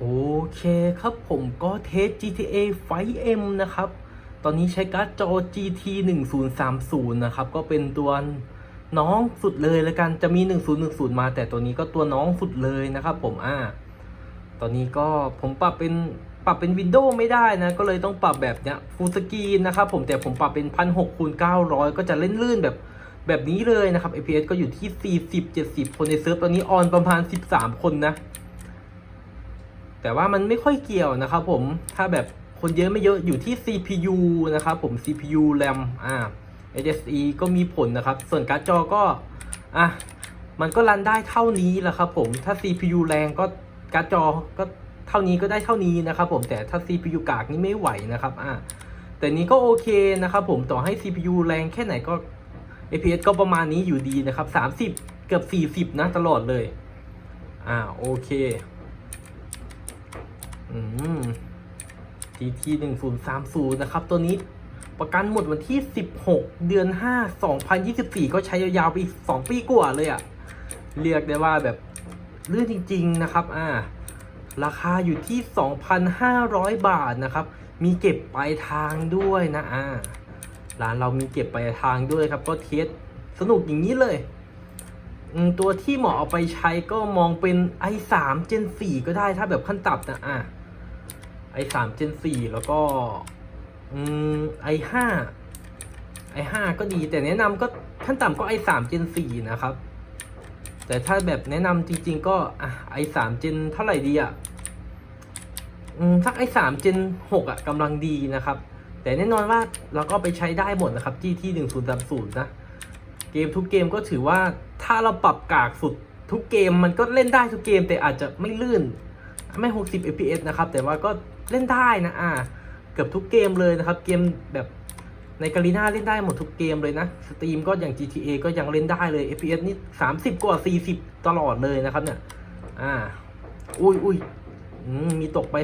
โอเคครับผมก็เทส GTA 5M นะครับ ตอนนี้ใช้การ์ดจอ GT 1030 นะครับ ก็เป็นตัวน้องสุดเลยแล้วกันจะมี 1010 มาแต่ตัวนี้ก็ตัวน้องสุดเลยนะครับผมอ่าตอนนี้ก็ผมปรับเป็นปรับเป็นวินโดว์ไม่ได้นะ ก็เลยต้องปรับแบบเนี้ยฟูลสกรีนนะครับผมแต่ผมปรับเป็น1600คูณ900ก็จะเล่นลื่นแบบแบบนี้เลยนะครับ FPS ก็อยู่ที่ 40 70 คนในเซิร์ฟตอนนี้ออนประมาณ 13 คนนะ แต่ว่ามันไม่ค่อยเกี่ยวนะครับผมถ้าแบบคนเยอะไม่เยอะอยู่ที่ CPU นะครับผม CPU RAM อ่า SSE ก็มีผลนะครับ ส่วนการ์ดจอก็อะมันก็รันได้เท่านี้แหละครับผมถ้า CPU แรงก็การ์ดจอก็เท่านี้ก็ได้เท่านี้นะครับผมแต่ถ้า CPU กากนี่ไม่ไหวนะครับอะแต่นี้ก็โอเคนะครับผมต่อให้ CPU แรงแค่ไหนก็ APS ก็ประมาณนี้อยู่ดีนะครับ 30 เกือบ 40 นะตลอดเลย อ่าโอเค อืม GT 1030นะครับ ตัวนี้ประกันหมดวันที่16เดือน5 2024ก็ใช้ยาวๆไปอีก2ปีกว่าเลยอะ่ะ เรียกได้ว่าแบบเลื่อนจริง ๆนะครับ อ่า ราคาอยู่ที่2,500บาทนะครับ มีเก็บปลายทางด้วยนะ อ่า ร้านเรามีเก็บปลายทางด้วยครับ ก็เทสสนุกอย่างนี้เลย ตัวที่เหมาะเอาไปใช้ก็มองเป็น i3 Gen 4 ก็ได้ถ้าแบบขั้นต่ำนะอะ i3 Gen 4 แล้วก็อืม i5 i5 ก็ดีแต่แนะนำก็ขั้นต่ำก็ i3 Gen 4 นะครับ แต่ถ้าแบบแนะนำจริง ๆ ก็อะ i3 Gen เท่าไหร่ดีอะอืมสัก i3 Gen 6อะกำลังดีนะครับ แต่แน่นอนว่าเราก็ไปใช้ได้หมดนะครับ GT 1030นะ เกมทุกเกมก็ถือว่า ถ้าเราปรับกากสุดทุกเกมมันก็เล่นได้ทุกเกมแต่อาจจะไม่ลื่น ไม่ 60 fps นะครับ แต่ว่าก็เล่นได้นะอ่าเกือบทุกเกมเลยนะครับ เกมแบบในกาลีนาเล่นได้หมดทุกเกมเลยนะสตรีมก็อย่าง GTA ก็ยังเล่นได้เลย fps นี่ 30 กว่า 40 ตลอดเลยนะครับเนี่ย อ่า อุ้ยอุ้ยมมีตกไป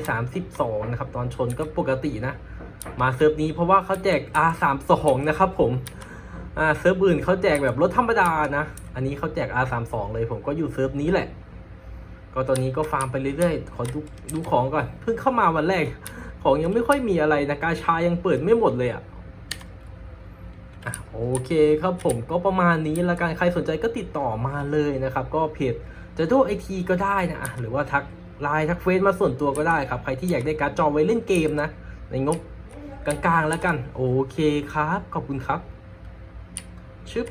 32 นะครับ ตอนชนก็ปกตินะ มาเซิร์ฟนี้เพราะว่าเขาแจก R32 นะครับผม อ่า เซิร์ฟอื่นเขาแจกแบบรถธรรมดานะ อันนี้เขาแจก R32 เลยผมก็อยู่เซิร์ฟนี้แหละ ก็ตอนนี้ก็ฟาร์มไปเรื่อยๆ ขอดูดูของก่อน เพิ่งเข้ามาวันแรก ของยังไม่ค่อยมีอะไรนะ กาชายังเปิดไม่หมดเลยอะโอเคครับผมก็ประมาณนี้ละกันใครสนใจก็ติดต่อมาเลยนะครับ ก็เพจจะดูไอทีก็ได้นะอะหรือว่าทักไลน์ทักเฟซมาส่วนตัวก็ได้ครับ ใครที่อยากได้การ์ดจอไว้เล่นเกมนะ ในงบกลางๆแล้วกัน โอเคครับ ขอบคุณครับ ชึบ